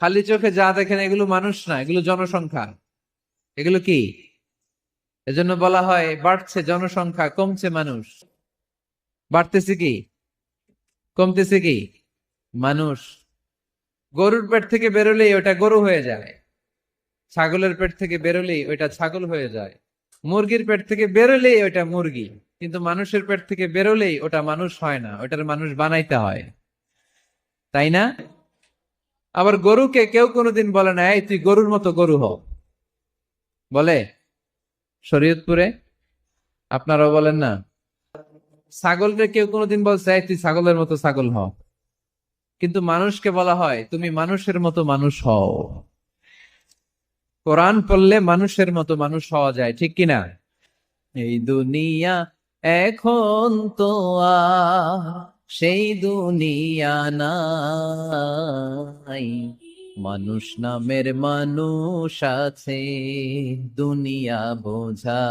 খালি চোখে যা দেখেন, এগুলো মানুষ না, এগুলো জনসংখ্যা। এগুলো কি? এজন্য বলা হয়, বাড়ছে জনসংখ্যা, কমছে মানুষ। বাড়তেছে কি? কমতেছে কি? মানুষ। গরুর পেট থেকে বেরোলেই ওটা গরু হয়ে যায়। ছাগলের পেট থেকে বেরোলেই ওইটা ছাগল হয়ে যায়। মুরগির পেট থেকে বেরোলেই ওটা মুরগি। কিন্তু মানুষের পেট থেকে বেরোলেই ওটা মানুষ হয় না, ওটার মানুষ বানাইতে হয়। তাই না? আবার গরুকে কেউ কোনোদিন বলে না, এই, তুই গরুর মতো গরু হ। বলে? শরীয়তপুরে? আপনারাও বলেন না। ছাগলকে কেউ কোনোদিন বলছে, এই, তুই ছাগলের মতো ছাগল হ। কিন্তু মানুষকে বলা হয়, তুমি মানুষের মতো মানুষ হও। কোরআন পড়লে মানুষের মতো মানুষ হওয়া যায়, ঠিক কিনা? এই দুনিয়া এখন তো আর সেই দুনিয়া নাই। মানুষ নামের মানুষ আছে দুনিয়া বোঝা